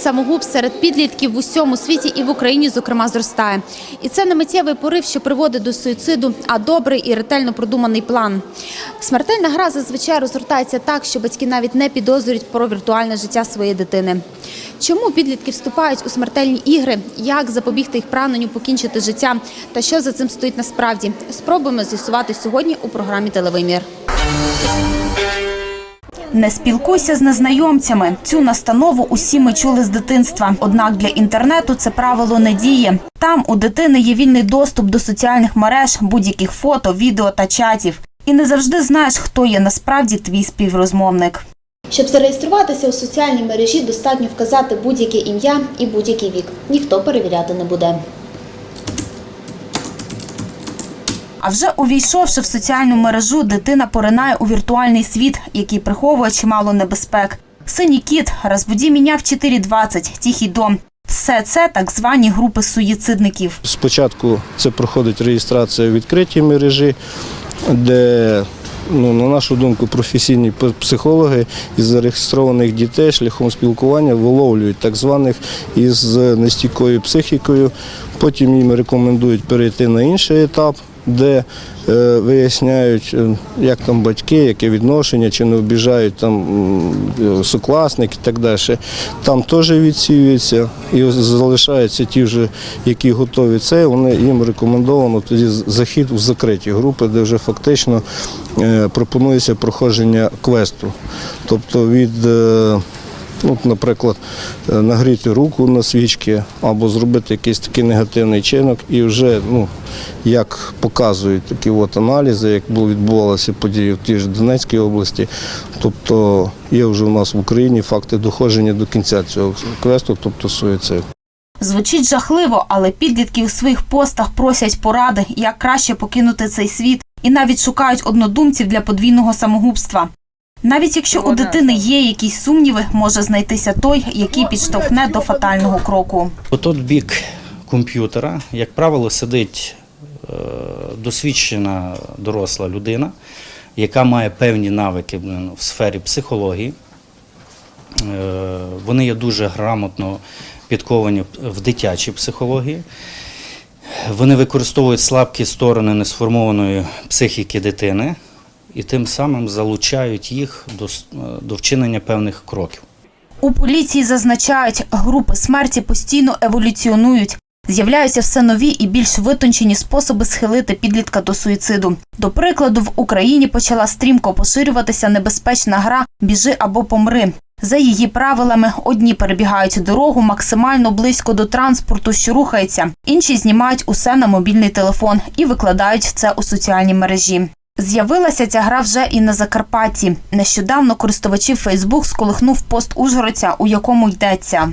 самогубств серед підлітків в усьому світі і в Україні, зокрема, зростає. І це не миттєвий порив, що приводить до суїциду, а добрий і ретельно продуманий план. Смертельна гра зазвичай розгортається так, що батьки навіть не підозрюють про віртуальне життя своєї дитини. Чому підлітки вступають у смертельні ігри? Як запобігти їх прагненню покінчити життя? Та що за цим стоїть насправді? Спробуємо з'ясувати сьогодні у програмі Телевимір. Не спілкуйся з незнайомцями. Цю настанову усі ми чули з дитинства. Однак для інтернету це правило не діє. Там у дитини є вільний доступ до соціальних мереж, будь-яких фото, відео та чатів. І не завжди знаєш, хто є насправді твій співрозмовник. Щоб зареєструватися у соціальній мережі, достатньо вказати будь-яке ім'я і будь-який вік. Ніхто перевіряти не буде. А вже увійшовши в соціальну мережу, дитина поринає у віртуальний світ, який приховує чимало небезпек. Синій кіт, розбуді мене в 4.20, тихий дом. Все це так звані групи суїцидників. Спочатку це проходить реєстрація в відкритій мережі, де, ну, на нашу думку, професійні психологи із зареєстрованих дітей шляхом спілкування виловлюють так званих із нестійкою психікою. Потім їм рекомендують перейти на інший етап, де е, виясняють, е, як там батьки, яке відношення, чи не обіжають там е, сукласник і так далі. Там теж відсіюється і залишаються ті вже, які готові це. Вони їм рекомендовано тоді захід у закриті групи, де вже фактично е, пропонується проходження квесту. Тобто від е, от, наприклад, е, нагріти руку на свічки або зробити якийсь такий негативний чинок, і вже, ну, як показують такі от аналізи, як було відбувалося події в тій ж Донецькій області, тобто є вже у нас в Україні факти доходження до кінця цього квесту, тобто суїцид. Звучить жахливо, але підлітки у своїх постах просять поради, як краще покинути цей світ, і навіть шукають однодумців для подвійного самогубства. Навіть якщо у дитини є якісь сумніви, може знайтися той, який підштовхне до фатального кроку. Отут бік комп'ютера, як правило, сидить е, досвідчена доросла людина, яка має певні навики в сфері психології. Е, Вони є дуже грамотно підковані в дитячій психології. Вони використовують слабкі сторони несформованої психіки дитини і тим самим залучають їх до, е, до вчинення певних кроків. У поліції зазначають, групи смерті постійно еволюціонують. З'являються все нові і більш витончені способи схилити підлітка до суїциду. До прикладу, в Україні почала стрімко поширюватися небезпечна гра Біжи або помри. За її правилами, одні перебігають дорогу максимально близько до транспорту, що рухається, інші знімають усе на мобільний телефон і викладають це у соціальні мережі. З'явилася ця гра вже і на Закарпатті. Нещодавно користувачів Фейсбук сколихнув пост Ужгородця, у якому йдеться.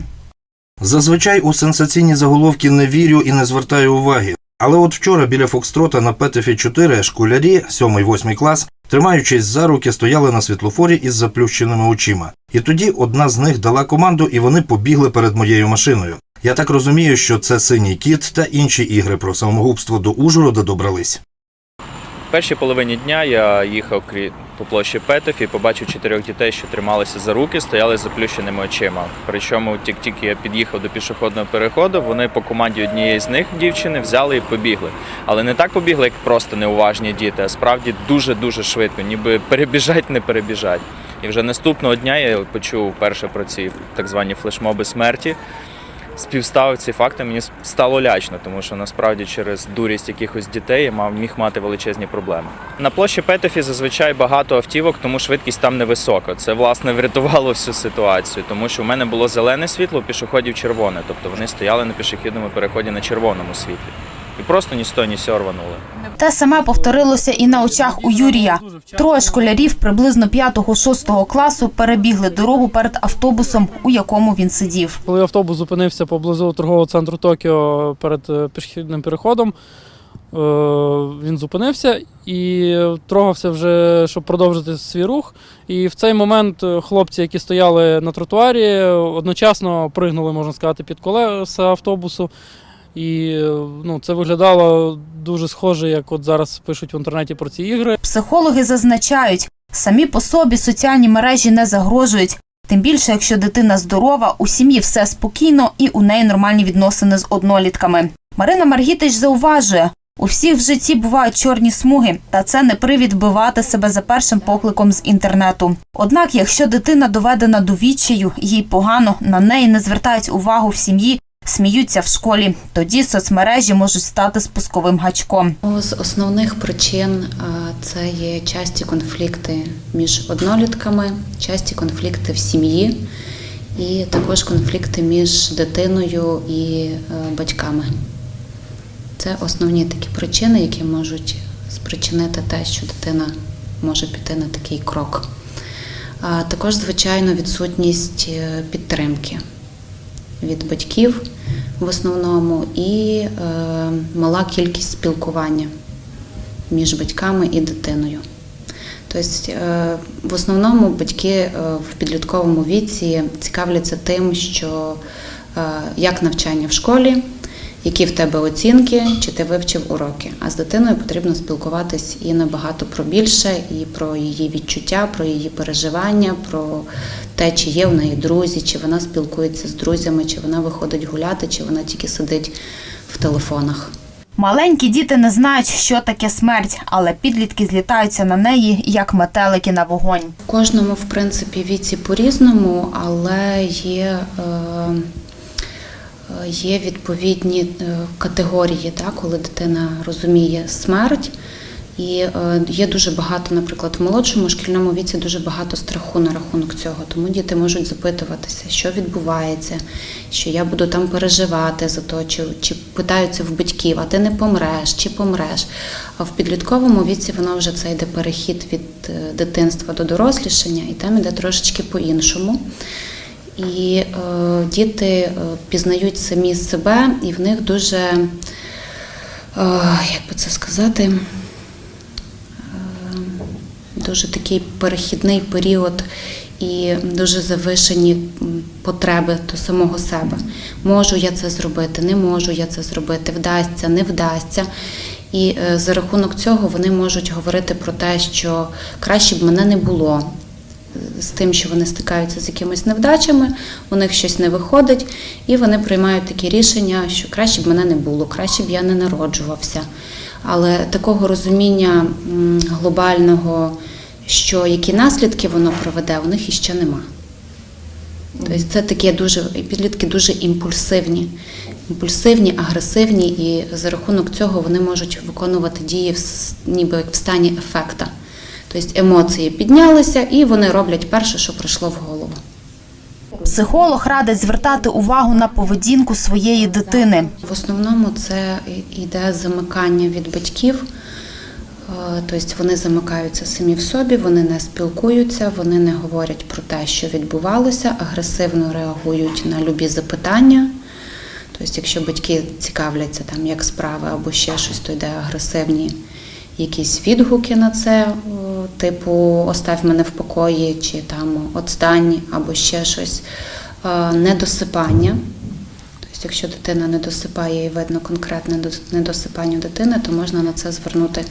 Зазвичай у сенсаційні заголовки не вірю і не звертаю уваги. Але от вчора біля Фокстрота на Петефі 4 школярі 7-8 клас, тримаючись за руки, стояли на світлофорі із заплющеними очима. І тоді одна з них дала команду, і вони побігли перед моєю машиною. Я так розумію, що це синій кіт та інші ігри про самогубство до Ужгорода добрались. Першій половині дня я їхав по площі Петеф і побачив чотирьох дітей, що трималися за руки, стояли з заплющеними очима. Причому тільки тільки я під'їхав до пішохідного переходу, вони по команді однієї з них, дівчини, взяли і побігли. Але не так побігли, як просто неуважні діти, а справді дуже-дуже швидко, ніби перебіжать, не перебіжать. І вже наступного дня я почув перше про ці так звані флешмоби смерті співставив ці факти, мені стало лячно, тому що насправді через дурість якихось дітей я мав міг мати величезні проблеми. На площі Петефі зазвичай багато автівок, тому швидкість там невисока. Це власне врятувало всю ситуацію, тому що в мене було зелене світло, пішоходів червоне, тобто вони стояли на пішохідному переході на червоному світлі. І просто ні з того, ні з сього рванули. Те саме повторилося і на очах у Юрія. Троє школярів приблизно 5-6 класу перебігли дорогу перед автобусом, у якому він сидів. Коли автобус зупинився поблизу торгового центру Токіо перед е, пішохідним переходом, е, він зупинився і трогався вже, щоб продовжити свій рух. І в цей момент е, хлопці, які стояли на тротуарі, одночасно пригнули, можна сказати, під колеса автобусу. І ну, це виглядало дуже схоже, як от зараз пишуть в інтернеті про ці ігри. Психологи зазначають, самі по собі соціальні мережі не загрожують. Тим більше, якщо дитина здорова, у сім'ї все спокійно і у неї нормальні відносини з однолітками. Марина Маргітич зауважує, у всіх в житті бувають чорні смуги, та це не привід вбивати себе за першим покликом з інтернету. Однак, якщо дитина доведена до відчаю, їй погано, на неї не звертають увагу в сім'ї, сміються в школі, тоді соцмережі можуть стати спусковим гачком. З основних причин це є часті конфлікти між однолітками, часті конфлікти в сім'ї і також конфлікти між дитиною і е, батьками. Це основні такі причини, які можуть спричинити те, що дитина може піти на такий крок. Також, звичайно, відсутність е, підтримки від батьків в основному і е, мала кількість спілкування між батьками і дитиною. Тобто, е, в основному батьки е, в підлітковому віці цікавляться тим, що е, як навчання в школі, які в тебе оцінки, чи ти вивчив уроки. А з дитиною потрібно спілкуватись і набагато про більше, і про її відчуття, про її переживання, про те, чи є в неї друзі, чи вона спілкується з друзями, чи вона виходить гуляти, чи вона тільки сидить в телефонах. Маленькі діти не знають, що таке смерть, але підлітки злітаються на неї, як метелики на вогонь. Кожному, в принципі, віці по-різному, але є, е, є відповідні е, категорії, так, коли дитина розуміє смерть. І е, є дуже багато, наприклад, в молодшому шкільному віці дуже багато страху на рахунок цього. Тому діти можуть запитуватися, що відбувається, що я буду там переживати за то, чи, чи питаються в батьків, а ти не помреш, чи помреш. А в підлітковому віці воно вже це йде перехід від е, дитинства до дорослішання, і там іде трошечки по-іншому. І е, діти е, пізнають самі себе, і в них дуже, е, як би це сказати, дуже такий перехідний період і дуже завишені потреби до самого себе. Можу я це зробити, не можу я це зробити, вдасться, не вдасться. І за рахунок цього вони можуть говорити про те, що краще б мене не було. З тим, що вони стикаються з якимись невдачами, у них щось не виходить, і вони приймають такі рішення, що краще б мене не було, краще б я не народжувався. Але такого розуміння глобального, що які наслідки воно проведе, у них іще нема. Тобто це такі дуже підлітки дуже імпульсивні, імпульсивні, агресивні, і за рахунок цього вони можуть виконувати дії в ніби як в стані ефекта. Тобто емоції піднялися, і вони роблять перше, що прийшло в голову. Психолог радить звертати увагу на поведінку своєї дитини. В основному це йде замикання від батьків. Е, Тобто вони замикаються самі в собі, вони не спілкуються, вони не говорять про те, що відбувалося, агресивно реагують на любі запитання. Тобто, якщо батьки цікавляться, там, як справи або ще щось, то йде агресивні якісь відгуки на це, е, типу Остав мене в покої, чи там «Отстань» або ще щось, Е, недосипання. Тобто, якщо дитина не досипає і видно конкретне недосипання дитини, то можна на це звернути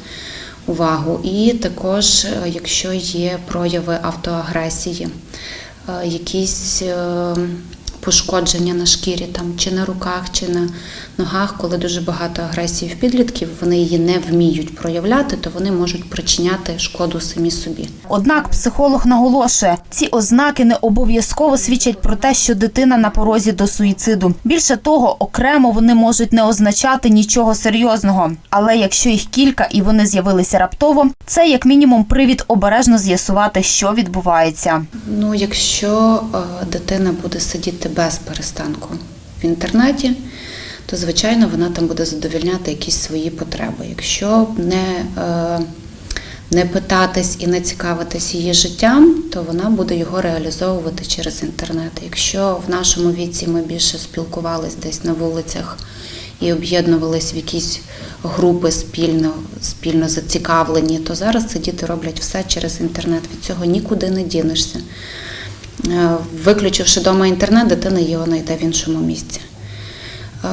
увагу. І також, е, якщо є прояви автоагресії, е, якісь пошкодження на шкірі, там, чи на руках, чи на ногах, коли дуже багато агресії в підлітків, вони її не вміють проявляти, то вони можуть причиняти шкоду самі собі. Однак психолог наголошує, ці ознаки не обов'язково свідчать про те, що дитина на порозі до суїциду. Більше того, окремо вони можуть не означати нічого серйозного. Але якщо їх кілька і вони з'явилися раптово, це як мінімум привід обережно з'ясувати, що відбувається. Ну, якщо е, дитина буде сидіти без перестанку в інтернеті, то звичайно вона там буде задовільняти якісь свої потреби. Якщо не, е, не питатись і не цікавитись її життям, то вона буде його реалізовувати через інтернет. Якщо в нашому віці ми більше спілкувались десь на вулицях і об'єднувались в якісь групи спільно, спільно зацікавлені, то зараз ці діти роблять все через інтернет. Від цього нікуди не дінешся. Е, Виключивши вдома інтернет, дитина його знайде в іншому місці. Е,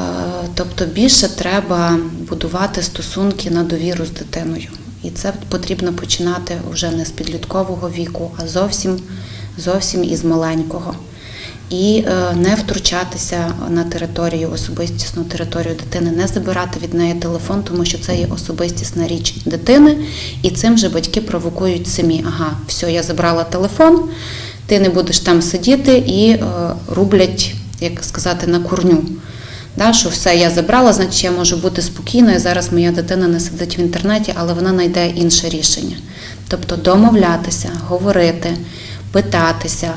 Тобто більше треба будувати стосунки на довіру з дитиною. І це потрібно починати вже не з підліткового віку, а зовсім зовсім із маленького. І е, не втручатися на територію, особистісну територію дитини, не забирати від неї телефон, тому що це є особистісна річ дитини, і цим же батьки провокують самі. Ага, все, я забрала телефон, ти не будеш там сидіти і е, рублять, як сказати, на корню. Да, що все я забрала, значить я можу бути спокійною. Зараз моя дитина не сидить в інтернеті, але вона знайде інше рішення. Тобто домовлятися, говорити, питатися.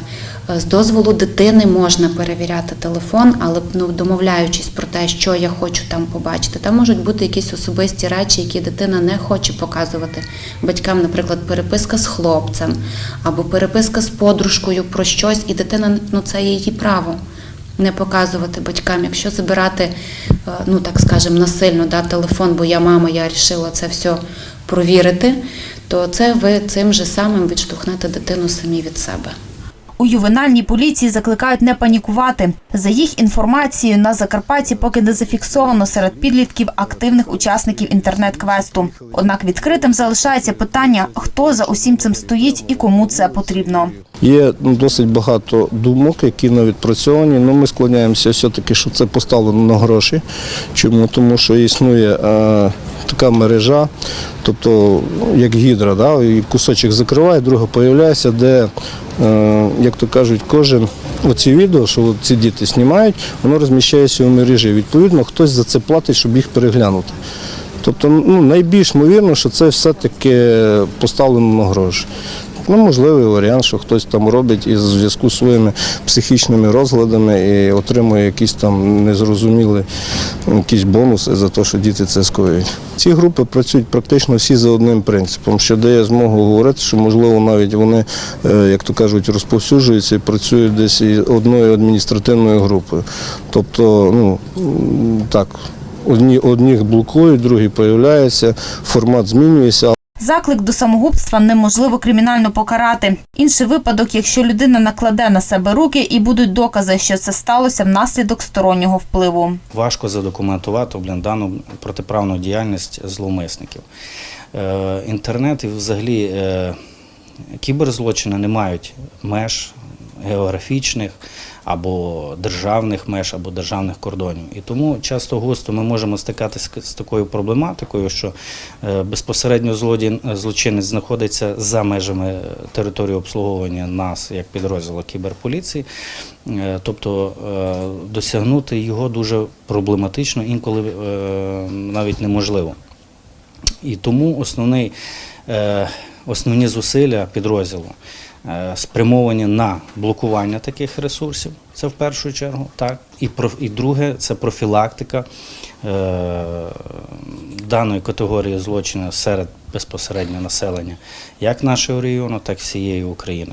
Е, З дозволу дитини можна перевіряти телефон, але ну, домовляючись про те, що я хочу там побачити. Там можуть бути якісь особисті речі, які дитина не хоче показувати батькам, наприклад, переписка з хлопцем або переписка з подружкою про щось, і дитина ну це її право не показувати батькам, якщо забирати, е, ну так скажемо, насильно да, телефон, бо я мама, я вирішила це все провірити, то це ви цим же самим відштовхнете дитину самі від себе. У ювенальній поліції закликають не панікувати. За їх інформацією, на Закарпатті поки не зафіксовано серед підлітків активних учасників інтернет-квесту. Однак відкритим залишається питання, хто за усім цим стоїть і кому це потрібно. Є ну, досить багато думок, які не відпрацьовані. Ну, ми склоняємося все-таки, що це поставлено на гроші. Чому? Тому що існує е, така мережа, тобто ну, як гідра, да, і кусочок закриває, друга появляється, де, як то кажуть, кожен оці відео, що ці діти знімають, воно розміщається у мережі. Відповідно, хтось за це платить, щоб їх переглянути. Тобто, ну, найбільш ймовірно, що це все-таки поставлено на гроші. Ну, можливий варіант, що хтось там робить із зв'язку з своїми психічними розладами і отримує якісь там незрозумілі якісь бонуси за те, що діти це скоюють. Ці групи працюють практично всі за одним принципом, що дає змогу говорити, що можливо навіть вони, е, як то кажуть, розповсюджуються і працюють десь одною адміністративною групою. Тобто, ну так, одні одних блокують, другі появляються, формат змінюється. Заклик до самогубства неможливо кримінально покарати. Інший випадок, якщо людина накладе на себе руки і будуть докази, що це сталося внаслідок стороннього впливу. Важко задокументувати блін, дану протиправну діяльність зловмисників. Е, інтернет і взагалі е, кіберзлочини не мають меж географічних або державних меж, або державних кордонів. І тому часто густо ми можемо стикатися з такою проблематикою, що е, безпосередньо злодій, злочинець знаходиться за межами території обслуговування нас як підрозділу кіберполіції. Е, Тобто е, досягнути його дуже проблематично, інколи е, навіть неможливо. І тому основний, е, основні зусилля підрозділу е, спрямовані на блокування таких ресурсів, це в першу чергу, так. І, і друге це профілактика е, даної категорії злочинів серед безпосередньо населення, як нашого регіону, так і всієї України.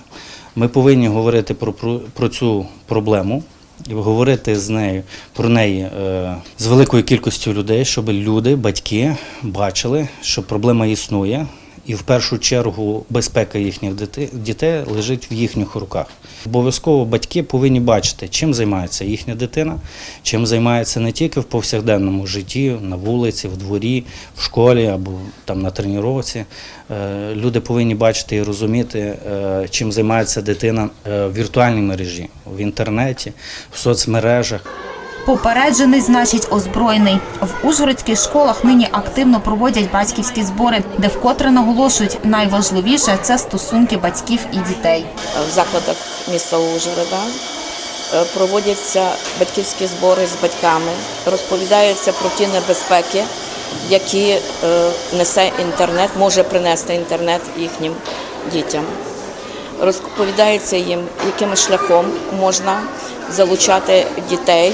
Ми повинні говорити про, про, про цю проблему і говорити з нею про неї е, з великою кількістю людей, щоб люди, батьки бачили, що проблема існує, і в першу чергу безпека їхніх дітей лежить в їхніх руках. Обов'язково батьки повинні бачити, чим займається їхня дитина, чим займається не тільки в повсякденному житті, на вулиці, в дворі, в школі або там на тренувці. Е, Люди повинні бачити і розуміти, е, чим займається дитина е, в віртуальній мережі, в інтернеті, в соцмережах. Попереджений значить озброєний. В ужгородських школах нині активно проводять батьківські збори, де вкотре наголошують, найважливіше це стосунки батьків і дітей. в закладах міста Ужгорода. Е, Проводяться батьківські збори з батьками, розповідаються про ті небезпеки, які е, несе інтернет, може принести інтернет їхнім дітям. Розповідається їм, яким шляхом можна залучати дітей,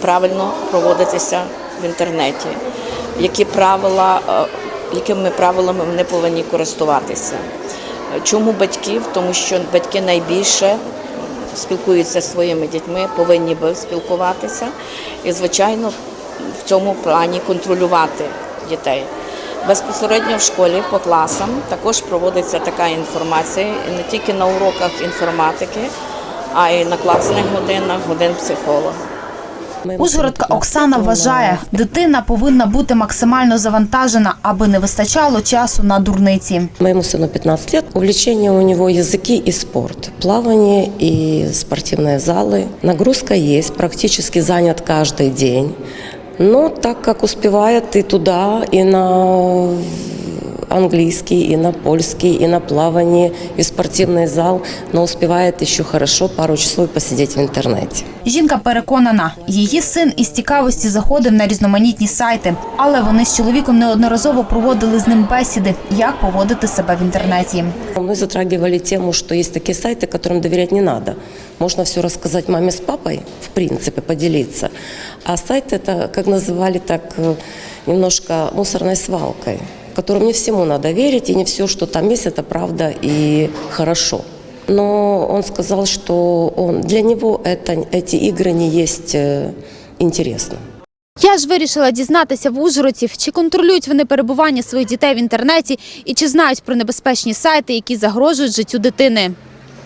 правильно проводитися в інтернеті, які правила, е, якими правилами вони повинні користуватися. Чому батьків? Тому що батьки найбільше спілкуються зі своїми дітьми, повинні би спілкуватися і, звичайно, в цьому плані контролювати дітей. Безпосередньо в школі по класам також проводиться така інформація і не тільки на уроках інформатики, а й на класних годинах, годин психолога. Ужгородка Оксана вважає, дитина повинна бути максимально завантажена, аби не вистачало часу на дурниці. Моему сыну 15 лет. Увлечение у него языки и спорт. Плавание и спортивные залы. Нагрузка есть, практически занят каждый день. Но так как успевает и туда, и на английский, и на польский, и на плавание, и в спортивный зал, но успевает еще хорошо пару часов и посидеть в интернете. Жінка переконана, її син із цікавості заходив на різноманітні сайти, але вони з чоловіком неодноразово проводили з ним бесіди, як поводити себе в інтернеті. Мы затрагивали тему, что есть такие сайты, которым доверять не надо. Можно все рассказать маме с папой, в принципе, поделиться. А сайт это, как называли, так э, немножко мусорной свалкой, которым не всему надо верить, и не все, что там есть, это правда и хорошо. Но он сказал, что он, для него это, эти игры не есть э, интересно. Я ж вирішила дізнатися в ужгородців, чи контролюють вони перебування своїх дітей в інтернеті і чи знають про небезпечні сайти, які загрожують життю дитини.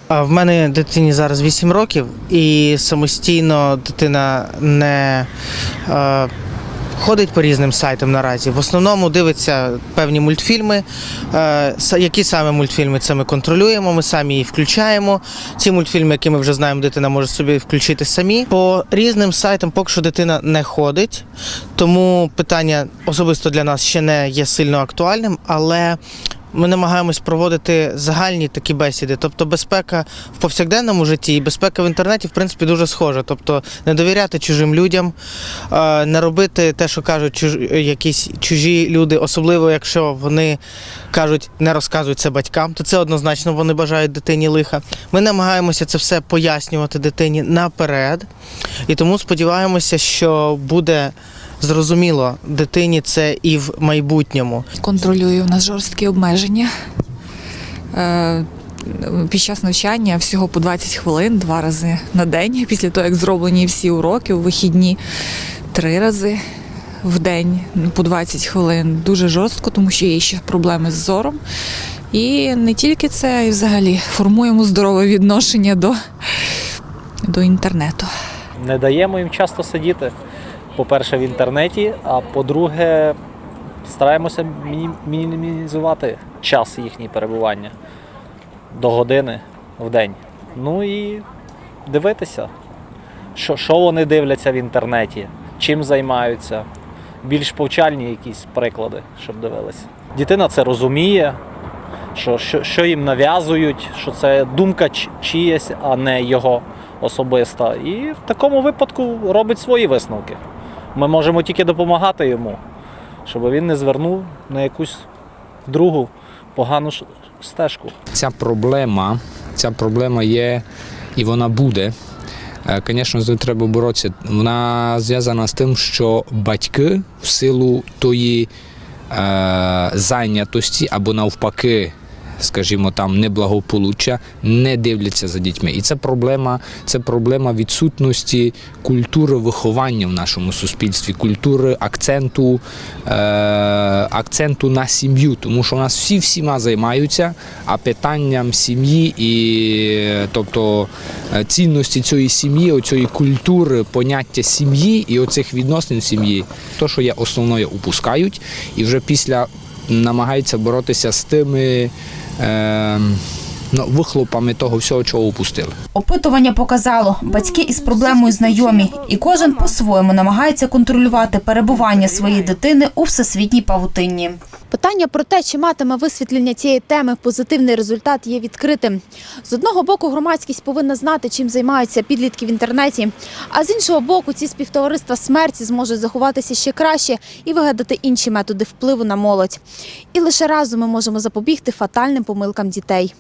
А в мене дитині зараз 8 років, і самостійно дитина не е, ходить по різним сайтам наразі. В основному дивиться певні мультфільми. Е, які саме мультфільми це ми контролюємо, ми самі її включаємо. Ці мультфільми, які ми вже знаємо, дитина може собі включити самі. По різним сайтам поки що дитина не ходить, тому питання особисто для нас ще не є сильно актуальним, але ми намагаємось проводити загальні такі бесіди. Тобто безпека в повсякденному житті і безпека в інтернеті, в принципі, дуже схожа. Тобто не довіряти чужим людям, не робити те, що кажуть чуж... якісь чужі люди, особливо якщо вони кажуть, не розказують це батькам, то це однозначно вони бажають дитині лиха. Ми намагаємося це все пояснювати дитині наперед, і тому сподіваємося, що буде. Зрозуміло, дитині це і в майбутньому. контролюю. У нас жорсткі обмеження. Е, Під час навчання всього по 20 хвилин, два рази на день, після того, як зроблені всі уроки у вихідні, три рази в день по 20 хвилин. Дуже жорстко, тому що є ще проблеми з зором. І не тільки це, а й взагалі формуємо здорове відношення до, до інтернету. не даємо їм часто сидіти. По-перше, в інтернеті, а по-друге, стараємося мінімізувати час їхнього перебування до години в день. Ну і дивитися, що, що вони дивляться в інтернеті, чим займаються. Більш повчальні якісь приклади, щоб дивилися. Дитина це розуміє, що, що, що їм нав'язують, що це думка чиясь, а не його особиста. І в такому випадку робить свої висновки. Ми можемо тільки допомагати йому, щоб він не звернув на якусь другу погану стежку. Ця проблема, ця проблема є і вона буде. Е, Звісно, з нею треба боротися. Вона зв'язана з тим, що батьки в силу тої е, зайнятості або навпаки, скажімо там, неблагополуччя, не дивляться за дітьми. І це проблема, це проблема відсутності культури виховання в нашому суспільстві, культури акценту, е, акценту на сім'ю, тому що у нас всі всіма займаються, а питанням сім'ї і тобто е, цінності цієї сім'ї, оцієї культури, поняття сім'ї і оцих відносин сім'ї, то, що є основною, упускають, і вже після намагаються боротися з тими. Е, ну, вихлопами того всього, чого упустили. Опитування показало, батьки із проблемою знайомі, і кожен по-своєму намагається контролювати перебування своєї дитини у всесвітній павутинні. Питання про те, чи матиме висвітлення цієї теми позитивний результат, є відкритим. З одного боку, громадськість повинна знати, чим займаються підлітки в інтернеті. А з іншого боку, ці співтовариства смерті зможуть заховатися ще краще і вигадати інші методи впливу на молодь. І лише разом ми можемо запобігти фатальним помилкам дітей.